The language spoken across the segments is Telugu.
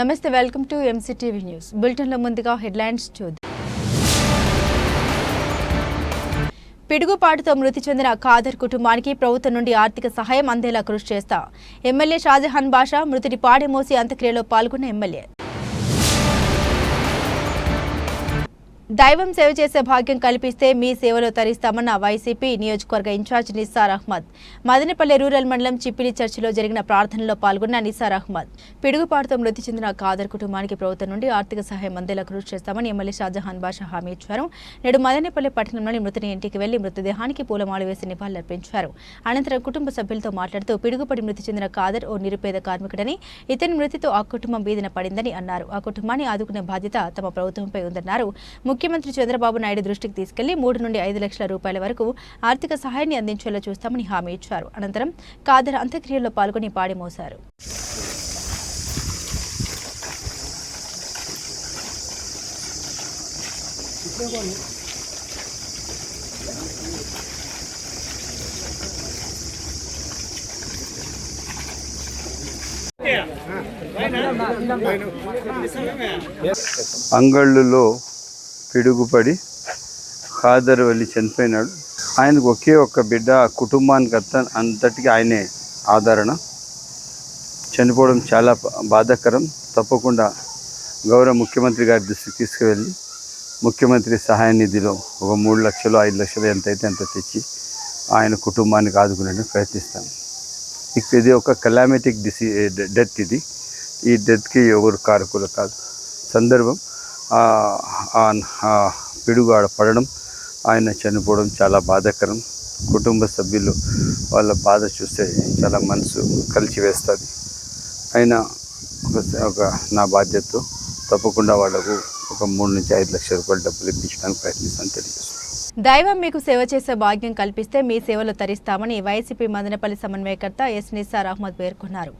నమస్తే వెల్కమ్ టు ఎంసీటీవీ న్యూస్ బులెటిన్లో ముందుగా హెడ్లైన్స్ చూద్దాం. పిడుగుపాటుతో మృతి చెందిన ఖాదర్ కుటుంబానికి ప్రభుత్వం నుండి ఆర్థిక సహాయం అందేలా కృషి చేస్తా. ఎమ్మెల్యే షాజహాన్ బాషా మృతుడి పాడెమోసి అంత్యక్రియలో పాల్గొన్న ఎమ్మెల్యే. దైవం సేవ చేసే భాగ్యం కల్పిస్తే మీ సేవలో తరిస్తామన్న వైసీపీ నియోజకవర్గ in charge Nissar Ahmed. Madanapalle rural మండలం చిప్పిలి చర్చిలో జరిగిన ప్రార్థనలో పాల్గొన్న నిస్సార్ అహ్మద్. పిడుగుపాటుతో మృతి చెందిన కాదర్ కుటుంబానికి ప్రభుత్వం నుండి ఆర్థిక సహాయం అందేలా కృషి చేస్తామని ఎమ్మెల్యే షాజహాన్ బాషా హామీ ఇచ్చారు. నేడు మదనపల్లె పట్టణంలోని మృతుని ఇంటికి వెళ్ళి మృతదేహానికి పూలమాలు వేసి నివాళులర్పించారు. అనంతరం కుటుంబ సభ్యులతో మాట్లాడుతూ పిడుగుపడి మృతి చెందిన కాదర్ ఓ నిరుపేద కార్మికుడని ఇతని మృతితో ఆ కుటుంబం వీధిన పడిందని అన్నారు. ఆ కుటుంబాన్ని ఆదుకునే బాధ్యత తమ ప్రభుత్వంపై ఉందన్నారు. ముఖ్యమంత్రి చంద్రబాబు నాయుడు దృష్టికి తీసుకెళ్ళి మూడు నుండి ఐదు లక్షల రూపాయల వరకు ఆర్థిక సహాయాన్ని అందించేలా చూస్తామని హామీ ఇచ్చారు. అనంతరం కాదర్ అంత్యక్రియల్లో పాల్గొని పాడిమోశారు అంగళ్ళులో పిడుగుపడి ఖాదర్ వెళ్ళి చనిపోయినాడు. ఆయనకు ఒకే ఒక్క బిడ్డ ఆ కుటుంబానికి అత్త అంతటికి ఆయనే ఆదరణ. చనిపోవడం చాలా బాధాకరం. తప్పకుండా గౌరవ ముఖ్యమంత్రి గారి దృష్టికి తీసుకువెళ్ళి ముఖ్యమంత్రి సహాయ నిధిలో ఒక మూడు లక్షలు ఐదు లక్షలు ఎంత అయితే అంత తెచ్చి ఆయన కుటుంబానికి ఆదుకునే ప్రయత్నిస్తాం. ఇక ఇది ఒక కలామెటిక్ డిసీ డెత్ ఇది. ఈ డెత్కి ఎవరు కారకులు కాదు. సందర్భం పిడుగాడ పిడుగు ఆడ పడడం ఆయన చనిపోవడం చాలా బాధాకరం. కుటుంబ సభ్యులు వాళ్ళ బాధ చూస్తే చాలా మనసు కలిచివేస్తుంది. అయినా ఒక ఒక నా బాధ్యతతో తప్పకుండా వాళ్ళకు ఒక మూడు నుంచి ఐదు లక్షల రూపాయలు డబ్బులు ఇప్పించడానికి ప్రయత్నిస్తాను తెలియజేస్తాను దైవం మీకు సేవ చేసే భాగ్యం కల్పిస్తే మీ సేవలు తరిస్తామని వైసీపీ మదనపల్లి సమన్వయకర్త ఎస్ నిస్సార్ అహ్మద్ పేర్కొన్నారు.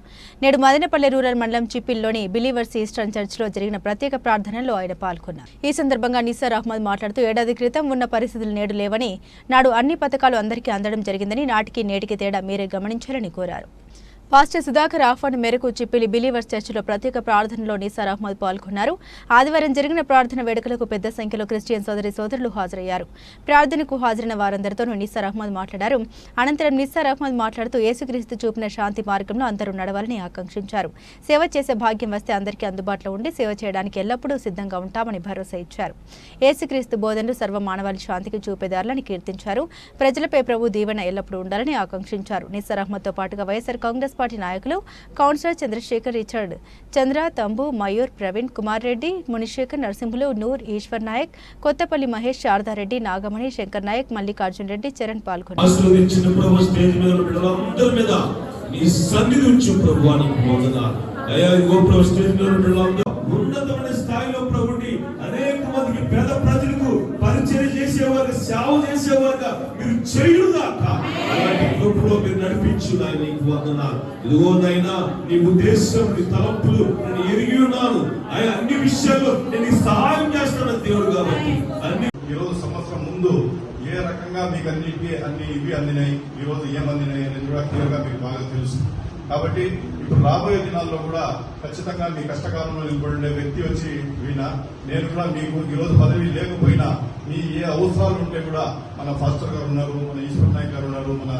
నేడు మదనపల్లి రూరల్ మండలం చిప్పిల్లోని బిలీవర్స్ ఈస్టర్న్ చర్చిలో జరిగిన ప్రత్యేక ప్రార్థనలో ఆయన పాల్గొన్నారు. ఈ సందర్భంగా నిస్సార్ అహ్మద్ మాట్లాడుతూ ఏడాది క్రితం ఉన్న పరిస్థితులు నేడు లేవని నాడు అన్ని పథకాలు అందరికీ అందడం జరిగిందని నాటికి నేటికి తేడా మీరే గమనించాలని కోరారు. పాస్టర్ సుధాకర్ ఆహ్వానం మేరకు చిప్పిలి బిలీవర్స్ చర్చిలో ప్రత్యేక ప్రార్థనలో నిసార్ అహ్మద్ పాల్గొన్నారు. ఆదివారం జరిగిన ప్రార్థన వేడుకలకు పెద్ద సంఖ్యలో క్రిస్టియన్ సోదరి సోదరులు హాజరయ్యారు. ప్రార్థనకు హాజరైన వారందరితోనూ నిసార్ అహ్మద్ మాట్లాడారు. అనంతరం నిసార్ అహ్మద్ మాట్లాడుతూ యేసుక్రీస్తు చూపిన శాంతి మార్గంలో అందరూ నడవాలని ఆకాంక్షించారు. సేవ చేసే భాగ్యం వస్తే అందరికీ అందుబాటులో ఉండి సేవ చేయడానికి ఎల్లప్పుడూ సిద్ధంగా ఉంటామని భరోసా ఇచ్చారు. యేసుక్రీస్తు బోధనలు సర్వ మానవాళి శాంతికి చూపేదారులని కీర్తించారు. ప్రజలపై ప్రభు దీవెన ఎల్లప్పుడూ ఉండాలని ఆకాంక్షించారు. నిస్సార్ అహ్మద్తో పాటుగా వైఎస్ఆర్ కాంగ్రెస్ పార్టీ నాయకులు కౌన్సిలర్ చంద్రశేఖర్ రిచర్డ్ చంద్ర తంబు మయూర్ ప్రవీణ్ కుమార్ రెడ్డి మునిశేఖర్ నరసింహులు నూర్ ఈశ్వర్ నాయక్ కొత్తపల్లి మహేష్ శారదారెడ్డి నాగమణి శంకర్ నాయక్ మల్లికార్జున్ రెడ్డి చరణ్ పాల్గొన్నారు. ఉన్నతమైన స్థాయిలో ప్రభుని అనేక మందికి పేద ప్రజలకు పరిచయం చేసేవారు సేవ చేసేవారుగా చేయుగాక అలాంటి కృపలో మీరు నడిపించు నీకు వందనాలు. ఇదిగో నాయనా నీ ఉద్దేశం నీ తలంపులు నేను ఎరిగి ఉన్నాను. ఆయన అన్ని విషయాల్లో నేను సహాయం చేస్తాను దేవుడు కాబట్టి. అన్ని ఈ రోజు సంవత్సరం ముందు ఏ రకంగా మీకు అన్నిటికీ అన్ని ఇవి అందినాయి ఈ రోజు ఏం అందినాయి అనేది కూడా క్లియర్గా మీకు బాగా తెలుసు. కాబట్టి ఇప్పుడు రాబోయే దినాల్లో కూడా ఖచ్చితంగా మీ కష్టకాలంలో నిలబడే వ్యక్తి వచ్చి వీణ నేను కూడా మీకు ఈరోజు పదవి లేకపోయినా మీ ఏ అవసరాలు ఉంటే కూడా మన ఫాస్టర్ గారు ఉన్నారు మన ఈశ్వర్ నాయక్ గారు ఉన్నారు మన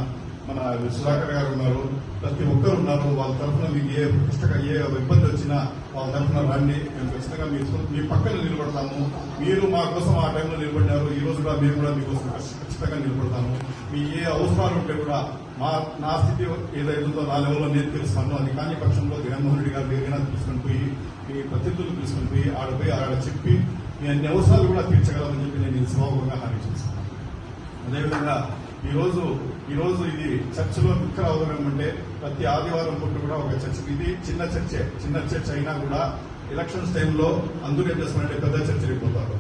మన సుధాకర్ గారు ఉన్నారు ప్రతి ఒక్కరు ఉన్నారు వాళ్ళ తరఫున మీకు ఏ కష్టంగా ఏ ఇబ్బంది వచ్చినా వాళ్ళ తరఫున రండి. మేము ఖచ్చితంగా మీ మీ పక్కన నిలబడతాము. మీరు మా కోసం ఆ టైంలో నిలబడినారు. ఈ రోజు కూడా మేము కూడా మీకోసం ఖచ్చితంగా నిలబడతాము. మీ ఏ అవసరాలు ఉంటే కూడా మా నా స్థితి ఏదైతుందో ఉందో నా లెవెల్లో నేను తెలుస్తాను అది కాని పక్షంలో జగన్మోహన్ రెడ్డి గారు దగ్గర తీసుకొని పోయి మీ ప్రతినిధులు తీసుకొని పోయి ఆడపోయి ఆడ చెప్పి మీ అన్ని అవసరాలు కూడా తీర్చగలమని చెప్పి నేను ఈ సభాముఖంగా హామీ చేస్తాను. అదేవిధంగా ఈరోజు ఈరోజు ఇది చర్చిలో ముఖ్య అవగాహన అంటే ప్రతి ఆదివారం పూట కూడా ఒక చర్చ్. ఇది చిన్న చర్చే. చిన్న చర్చ్ అయినా కూడా ఎలక్షన్స్ టైంలో అందరూ ఏం చేస్తారంటే పెద్ద చర్చ పోతారు.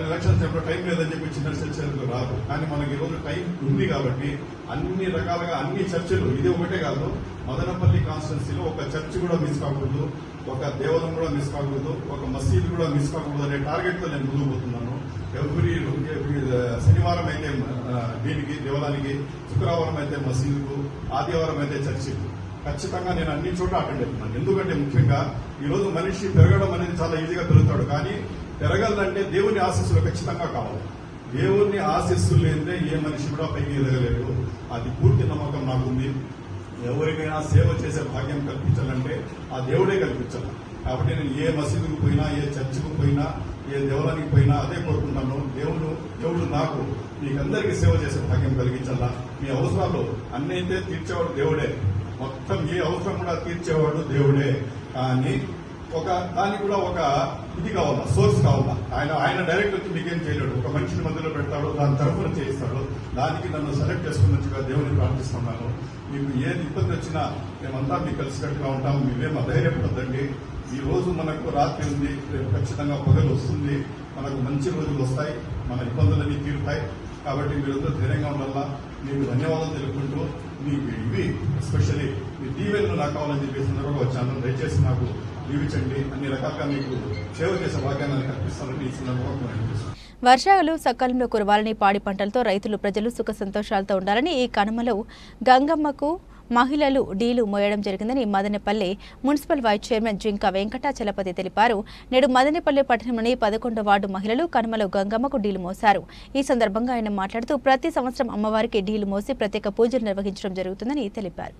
ఎలక్షన్స్ టైంలో టైం లేదని చెప్పి చిన్న చర్చలకు రాదు. కానీ మనకి ఈరోజు టైం ఉంది కాబట్టి అన్ని రకాలుగా అన్ని చర్చలు ఇది ఒకటే కాదు మదనపల్లి కాన్స్టిట్యున్సీలో ఒక చర్చ్ కూడా మిస్ కాకూడదు ఒక దేవాలయం కూడా మిస్ కాకూడదు ఒక మసీదు కూడా మిస్ కాకూడదు అనే టార్గెట్తో నేను ముందుకు పోతున్నాను. ఎవ్రీ uh, శనివారం అయితే uh, దీనికి దేవాలయానికి శుక్రవారం అయితే మసీదుకు ఆదివారం అయితే చర్చికు. ఖచ్చితంగా నేను అన్ని చోట్ల అటెండ్ అవుతున్నాను. ఎందుకంటే ముఖ్యంగా ఈరోజు మనిషి పెరగడం అనేది చాలా ఈజీగా పెరుగుతాడు. కానీ పెరగాలంటే దేవుని ఆశీస్సులు ఖచ్చితంగా కావాలి. దేవుని ఆశీస్సులు లేదే ఏ మనిషి కూడా పైకి ఎదగలేడు అది పూర్తి నమ్మకం నాకుంది. ఎవరికైనా సేవ చేసే భాగ్యం కల్పించాలంటే ఆ దేవుడే కల్పించాలి. కాబట్టి నేను ఏ మసీదుకు పోయినా ఏ చర్చికి పోయినా ఏ దేవాలయానికి పోయినా అదే కోరుకుంటాను. దేవుడు దేవుడు నాకు మీకందరికీ సేవ చేసే భాగ్యం కలిగించాలా? మీ అవసరాలు అన్ని అయితే తీర్చేవాడు దేవుడే. మొత్తం ఏ అవసరం కూడా తీర్చేవాడు దేవుడే. కానీ ఒక దానికి కూడా ఒక ఇది కావాలా? సోర్స్ కావాలా? ఆయన ఆయన డైరెక్ట్ వచ్చి మీకేం చేయలేడు. ఒక మనిషిని మధ్యలో పెడతాడు దాని తరఫున చేయిస్తాడు. దానికి నన్ను సెలెక్ట్ చేసుకున్నట్టుగా దేవుని ప్రార్థిస్తున్నాను. మీకు ఏది ఇబ్బంది వచ్చినా మేమంతా మీకు కలిసికట్టుగా ఉంటాం. మేమేం అధైర్యపడద్దండి ఈ రోజు మనకు రాత్రి ఉంది. రేపు ఖచ్చితంగా పొగలు వస్తుంది. మనకు మంచి రోజులు వస్తాయి. మన ఇబ్బందులన్నీ తీరుతాయి. కాబట్టి మీరందరూ ధైర్యంగా ఉండాలా? మీకు ధన్యవాదాలు తెలుపుకుంటూ మీకు ఇవి ఎస్పెషల్లీ మీ దీవెనలు నాకు కావాలని చెప్పేసి సందర్భంగా వచ్చాను దయచేసి నాకు దీవించండి అన్ని రకాలుగా మీకు సేవ చేసే భాగ్యాన్ని కల్పిస్తానని ఈ సందర్భంగా వర్షాలు సకాలంలో కురవాలని పాడి పంటలతో రైతులు ప్రజలు సుఖ సంతోషాలతో ఉండాలని ఈ కనుమలో గంగమ్మకు మహిళలు డీలు మోయడం జరిగిందని మదనపల్లి మున్సిపల్ వైస్ చైర్మన్ జింక వెంకటాచలపతి తెలిపారు. నేడు మదనపల్లి పట్టణంలోని పదకొండో వార్డు మహిళలు కనుమలో గంగమ్మకు డీలు మోశారు. ఈ సందర్భంగా ఆయన మాట్లాడుతూ ప్రతి సంవత్సరం అమ్మవారికి డీలు మోసి ప్రత్యేక పూజలు నిర్వహించడం జరుగుతుందని తెలిపారు.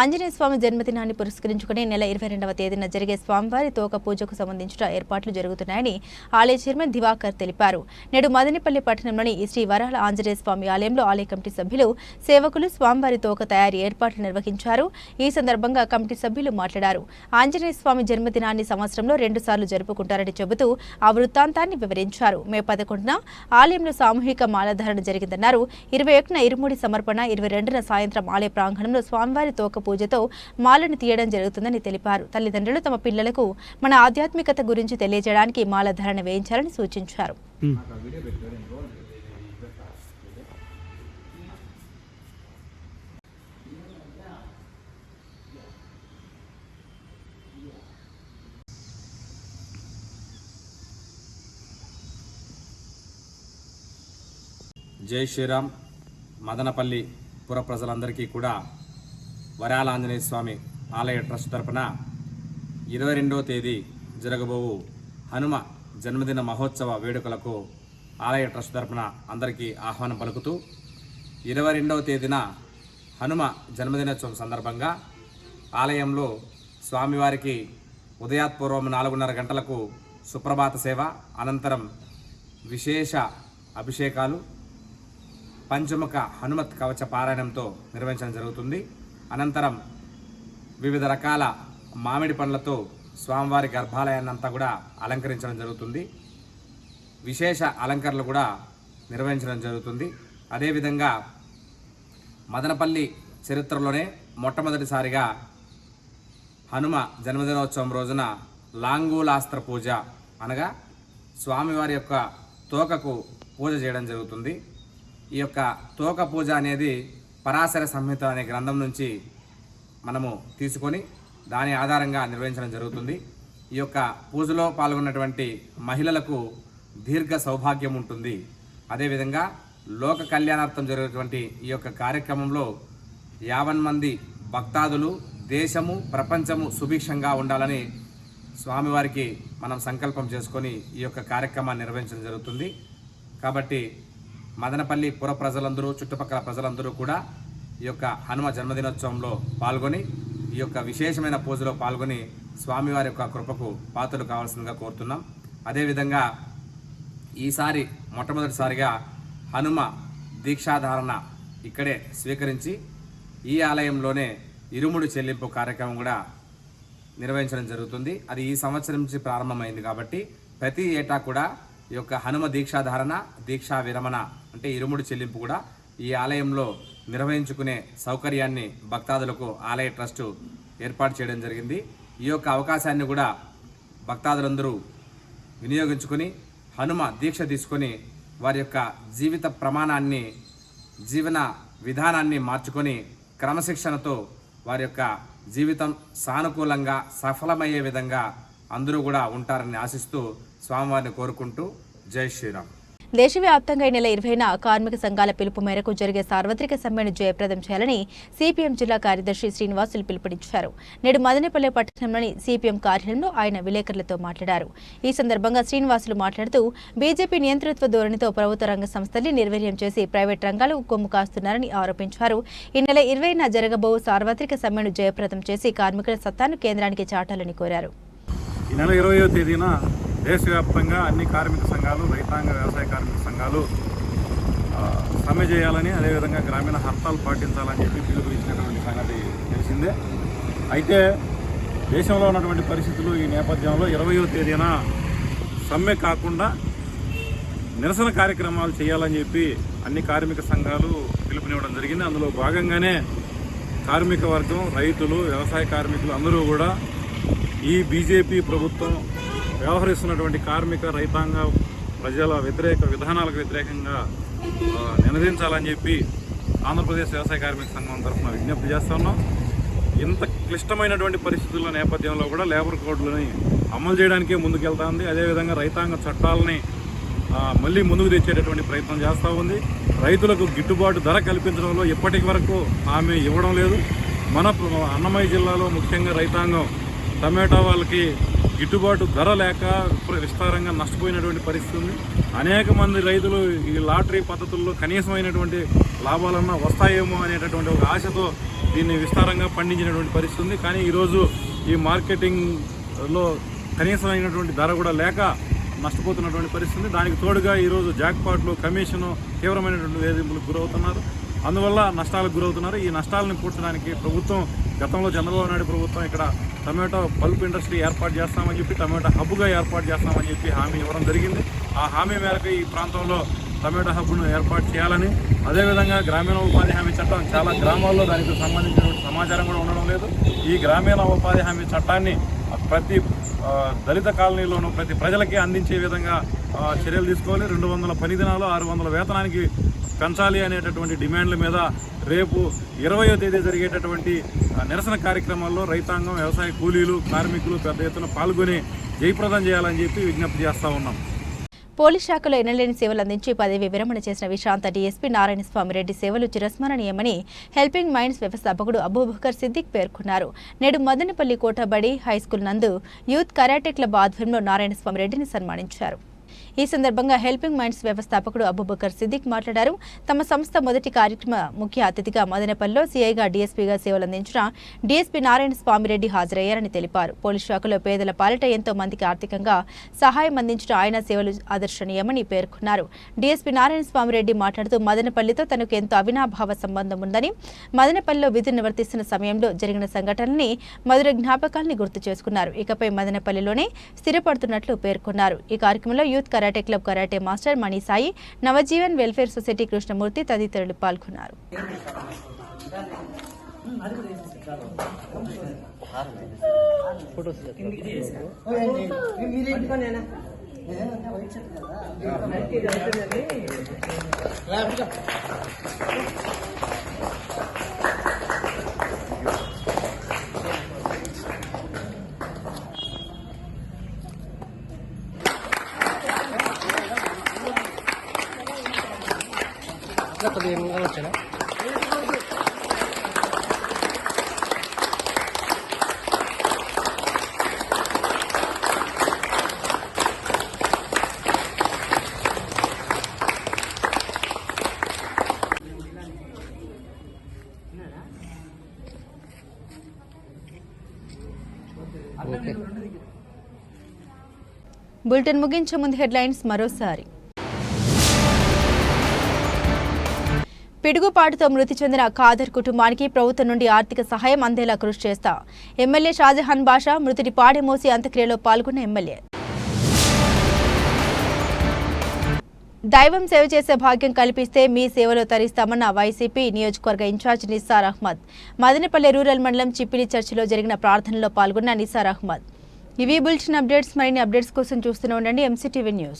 ఆంజనేయ స్వామి జన్మదినాన్ని పురస్కరించుకుని నెల ఇరవై రెండవ తేదీన జరిగే స్వామివారి తోక పూజకు సంబంధించిన ఏర్పాట్లు జరుగుతున్నాయని ఆలయ చైర్మన్ దివాకర్ తెలిపారు. నేడు మదనపల్లి పట్టణంలోని ఈ శ్రీ వరాల ఆంజనేయ స్వామి ఆలయంలో ఆలయ కమిటీ సభ్యులు సేవకులు స్వామివారి తోక తయారీ ఏర్పాట్లు నిర్వహించారు. ఈ సందర్భంగా కమిటీ సభ్యులు మాట్లాడారు. ఆంజనేయ స్వామి జన్మదినాన్ని సంవత్సరంలో రెండు సార్లు జరుపుకుంటారని చెబుతూ ఆ వృత్తాంతాన్ని వివరించారు. మే పదకొండున ఆలయంలో సామూహిక మాలధారణ జరిగిందన్నారు. ఇరవై ఒకటిన ఇరుముడి సమర్పణ ఇరవై రెండున సాయంత్రం ఆలయ ప్రాంగణంలో స్వామివారి తోక పూజతో మాలను తీయడం జరుగుతుందని తెలిపారు. తల్లిదండ్రులు తమ పిల్లలకు మన ఆధ్యాత్మికత గురించి తెలియజేయడానికి మాల ధరణ వేయించాలని సూచించారు. జై శ్రీరామ్. మదనపల్లి పుర ప్రజలందరికీ కూడా వరాల ఆంజనేయ స్వామి ఆలయ ట్రస్ట్ తరపున ఇరవై రెండవ తేదీ జరగబోవు హనుమ జన్మదిన మహోత్సవ వేడుకలకు ఆలయ ట్రస్ట్ తరపున అందరికీ ఆహ్వానం పలుకుతూ ఇరవై రెండవ తేదీన హనుమ జన్మదినోత్సవం సందర్భంగా ఆలయంలో స్వామివారికి ఉదయాత్పూర్వం నాలుగున్నర గంటలకు సుప్రభాత సేవ అనంతరం విశేష అభిషేకాలు పంచముఖ హనుమత్ కవచ పారాయణంతో నిర్వహించడం జరుగుతుంది. అనంతరం వివిధ రకాల మామిడి పండ్లతో స్వామివారి గర్భాలయాన్ని అంతా కూడా అలంకరించడం జరుగుతుంది. విశేష అలంకరణలు కూడా నిర్వహించడం జరుగుతుంది. అదేవిధంగా మదనపల్లి చరిత్రలోనే మొట్టమొదటిసారిగా హనుమ జన్మదినోత్సవం రోజున లాంగూలాస్త్ర పూజ అనగా స్వామివారి యొక్క తోకకు పూజ చేయడం జరుగుతుంది. ఈ యొక్క తోక పూజ అనేది పరాశర సంహిత అనే గ్రంథం నుంచి మనము తీసుకొని దాని ఆధారంగా నిర్వహించడం జరుగుతుంది. ఈ యొక్క పూజలో పాల్గొన్నటువంటి మహిళలకు దీర్ఘ సౌభాగ్యం ఉంటుంది. అదేవిధంగా లోక కళ్యాణార్థం జరిగేటువంటి ఈ యొక్క కార్యక్రమంలో యావన్ మంది భక్తాదులు దేశము ప్రపంచము సుభిక్షంగా ఉండాలని స్వామివారికి మనం సంకల్పం చేసుకొని ఈ యొక్క కార్యక్రమాన్ని నిర్వహించడం జరుగుతుంది. కాబట్టి మదనపల్లి పుర ప్రజలందరూ చుట్టుపక్కల ప్రజలందరూ కూడా ఈ యొక్క హనుమ జన్మదినోత్సవంలో పాల్గొని ఈ యొక్క విశేషమైన పూజలో పాల్గొని స్వామివారి యొక్క కృపకు పాత్రలు కావాల్సిందిగా కోరుతున్నాం. అదేవిధంగా ఈసారి మొట్టమొదటిసారిగా హనుమ దీక్షాధారణ ఇక్కడే స్వీకరించి ఈ ఆలయంలోనే ఇరుముడి చెల్లింపు కార్యక్రమం కూడా నిర్వహించడం జరుగుతుంది. అది ఈ సంవత్సరం నుంచి ప్రారంభమైంది కాబట్టి ప్రతి ఏటా కూడా ఈ యొక్క హనుమ దీక్షాధారణ దీక్షా విరమణ అంటే ఇరుముడి చెల్లింపు కూడా ఈ ఆలయంలో నిర్వహించుకునే సౌకర్యాన్ని భక్తాదులకు ఆలయ ట్రస్టు ఏర్పాటు చేయడం జరిగింది. ఈ యొక్క అవకాశాన్ని కూడా భక్తాదులందరూ వినియోగించుకొని హనుమ దీక్ష తీసుకొని వారి యొక్క జీవిత ప్రమాణాన్ని జీవన విధానాన్ని మార్చుకొని క్రమశిక్షణతో వారి యొక్క జీవితం సానుకూలంగా సఫలమయ్యే విధంగా అందరూ కూడా ఉంటారని ఆశిస్తూ స్వామివారిని కోరుకుంటూ జై శ్రీరామ్. దేశవ్యాప్తంగా ఈ నెల ఇరవైన కార్మిక సంఘాల పిలుపు మేరకు జరిగే సార్వత్రిక సమ్మెను జయప్రదం చేయాలని సిపిఎం జిల్లా కార్యదర్శి శ్రీనివాసులు పిలుపునిచ్చారు. నేడు మదనపల్లె పట్టణంలోని సిపిఎం కార్యాలయంలో ఆయన విలేకరులతో మాట్లాడారు. ఈ సందర్భంగా శ్రీనివాసులు మాట్లాడుతూ బీజేపీ నియంతృత్వ ధోరణితో ప్రభుత్వ రంగ సంస్థల్ని నిర్వీర్యం చేసి ప్రైవేట్ రంగాలు కొమ్ము కాస్తున్నారని ఆరోపించారు. ఈ నెల ఇరవైన జరగబో సార్వత్రిక సమ్మెను జయప్రదం చేసి కార్మికుల సత్తాను కేంద్రానికి చాటాలని కోరారు. ఈ నెల ఇరవయో తేదీన దేశవ్యాప్తంగా అన్ని కార్మిక సంఘాలు రైతాంగ వ్యవసాయ కార్మిక సంఘాలు సమ్మె చేయాలని అదేవిధంగా గ్రామీణ హర్తాలు పాటించాలని చెప్పి పిలుపునిచ్చినటువంటి సంగతి తెలిసిందే. అయితే దేశంలో ఉన్నటువంటి పరిస్థితులు ఈ నేపథ్యంలో ఇరవయో తేదీన సమ్మె కాకుండా నిరసన కార్యక్రమాలు చేయాలని చెప్పి అన్ని కార్మిక సంఘాలు పిలుపునివ్వడం జరిగింది. అందులో భాగంగానే కార్మిక వర్గం రైతులు వ్యవసాయ కార్మికులు అందరూ కూడా ఈ బీజేపీ ప్రభుత్వం వ్యవహరిస్తున్నటువంటి కార్మిక రైతాంగ ప్రజల వ్యతిరేక విధానాలకు వ్యతిరేకంగా నినదించాలని చెప్పి ఆంధ్రప్రదేశ్ వ్యవసాయ కార్మిక సంఘం తరఫున విజ్ఞప్తి చేస్తా ఉన్నాం. ఇంత క్లిష్టమైనటువంటి పరిస్థితుల నేపథ్యంలో కూడా లేబర్ కోడ్లని అమలు చేయడానికే ముందుకెళ్తా ఉంది అదేవిధంగా రైతాంగ చట్టాలని మళ్ళీ ముందుకు తెచ్చేటటువంటి ప్రయత్నం చేస్తూ ఉంది. రైతులకు గిట్టుబాటు ధర కల్పించడంలో ఇప్పటికి వరకు ఆమె ఇవ్వడం లేదు. మన అన్నమయ్య జిల్లాలో ముఖ్యంగా రైతాంగం టమాటా వాళ్ళకి గిట్టుబాటు ధర లేక విస్తారంగా నష్టపోయినటువంటి పరిస్థితి ఉంది. అనేక మంది రైతులు ఈ లాటరీ పద్ధతుల్లో కనీసమైనటువంటి లాభాలన్నా వస్తాయేమో అనేటటువంటి ఒక ఆశతో దీన్ని విస్తారంగా పండించినటువంటి పరిస్థితి ఉంది. కానీ ఈరోజు ఈ మార్కెటింగ్లో కనీసమైనటువంటి ధర కూడా లేక నష్టపోతున్నటువంటి పరిస్థితి దానికి తోడుగా ఈరోజు జాక్పాట్లు కమిషను తీవ్రమైనటువంటి వేధింపులకు గురవుతున్నారు. అందువల్ల నష్టాలకు గురవుతున్నారు. ఈ నష్టాలను పూడ్చడానికి ప్రభుత్వం గతంలో చంద్రబాబు నాయుడు ప్రభుత్వం ఇక్కడ టమాటో పల్ప్ ఇండస్ట్రీ ఏర్పాటు చేస్తామని చెప్పి టమాటో హబ్గా ఏర్పాటు చేస్తామని చెప్పి హామీ ఇవ్వడం జరిగింది. ఆ హామీ మేరకు ఈ ప్రాంతంలో టమాటో హబ్ను ఏర్పాటు చేయాలని అదేవిధంగా గ్రామీణ ఉపాధి హామీ చట్టం చాలా గ్రామాల్లో దానికి సంబంధించినటువంటి సమాచారం కూడా ఉండడం లేదు. ఈ గ్రామీణ ఉపాధి హామీ చట్టాన్ని ప్రతి దళిత కాలనీలోనూ ప్రతి ప్రజలకి అందించే విధంగా చర్యలు తీసుకోవాలి. రెండు వందల పని దినాలు ఆరు వందల వేతనానికి పెంచాలి అనేటటువంటి డిమాండ్ల మీద రేపు ఇరవయో తేదీ జరిగేటటువంటి నిరసన కార్యక్రమాల్లో రైతాంగం వ్యవసాయ కూలీలు కార్మికులు పెద్ద ఎత్తున పాల్గొని జయప్రదం చేయాలని చెప్పి విజ్ఞప్తి చేస్తూ ఉన్నాం. పోలీస్ శాఖలో ఎనలేని సేవలు అందించి పదవి విరమణ చేసిన విశాంత డీఎస్పీ నారాయణస్వామి రెడ్డి సేవలు చిరస్మరణీయమని హెల్పింగ్ మైండ్స్ వ్యవస్థాపకుడు అబూబకర్ సిద్దిక్ పేర్కొన్నారు. నేడు మదనపల్లి కోటబడి హైస్కూల్ నందు యూత్ కరాటే క్లబ్ ఆధ్వర్యంలో నారాయణ రెడ్డిని సన్మానించారు. ఈ సందర్భంగా హెల్పింగ్ మైండ్స్ వ్యవస్థాపకుడు అబుబకర్ సిద్దిక్ మాట్లాడారు. తమ సంస్థ మొదటి కార్యక్రమ ముఖ్య అతిథిగా మదనపల్లిలో సీఐగా డీఎస్పీగా సేవలందించిన డీఎస్పీ నారాయణ స్వామిరెడ్డి హాజరయ్యారని తెలిపారు. పోలీస్ శాఖలో పేదల పాలిట ఎంతో మందికి ఆర్థికంగా సహాయం అందించిన ఆయన సేవలు ఆదర్శనీయమని పేర్కొన్నారు. డీఎస్పీ నారాయణ స్వామిరెడ్డి మాట్లాడుతూ మదనపల్లితో తనకు ఎంతో అవినాభావ సంబంధం ఉందని మదనపల్లిలో విధులు నివర్తిస్తున్న సమయంలో జరిగిన సంఘటనల్ని మధుర జ్ఞాపకాల్ని గుర్తు చేసుకున్నారు. ఇకపై మదనపల్లిలోనే స్థిరపడుతున్నట్లు పేర్కొన్నారు. ఈ కార్యక్రమంలో youth karate club karate master Manisai Navajeevan welfare society Krishnamurthy తదితరులు పాల్గొన్నారు. బులెటిన్ ముగించే ముందు హెడ్లైన్స్ మరోసారి. పిడుగుపాటుతో మృతి చెందిన ఖాదర్ కుటుంబానికి ప్రభుత్వం నుండి ఆర్థిక సహాయం అందేలా కృషి చేస్తా. ఎమ్మెల్యే షాజహాన్ బాషా మృతుడి పాడి మోసి అంత్యక్రియలో పాల్గొన్న ఎమ్మెల్యే. దైవం సేవ చేసే భాగ్యం కల్పిస్తే మీ సేవలో తరిస్తామన్న వైసీపీ నియోజకవర్గ in charge Nissar Ahmed. Madanapalle rural మండలం చిప్పిలి చర్చిలో జరిగిన ప్రార్థనలో పాల్గొన్న నిస్సార్ అహ్మద్. ఇవి బులెటిన్ అప్డేట్స్ మరిన్ని అప్డేట్స్ కోసం చూస్తూనే ఉండండి. MCTV news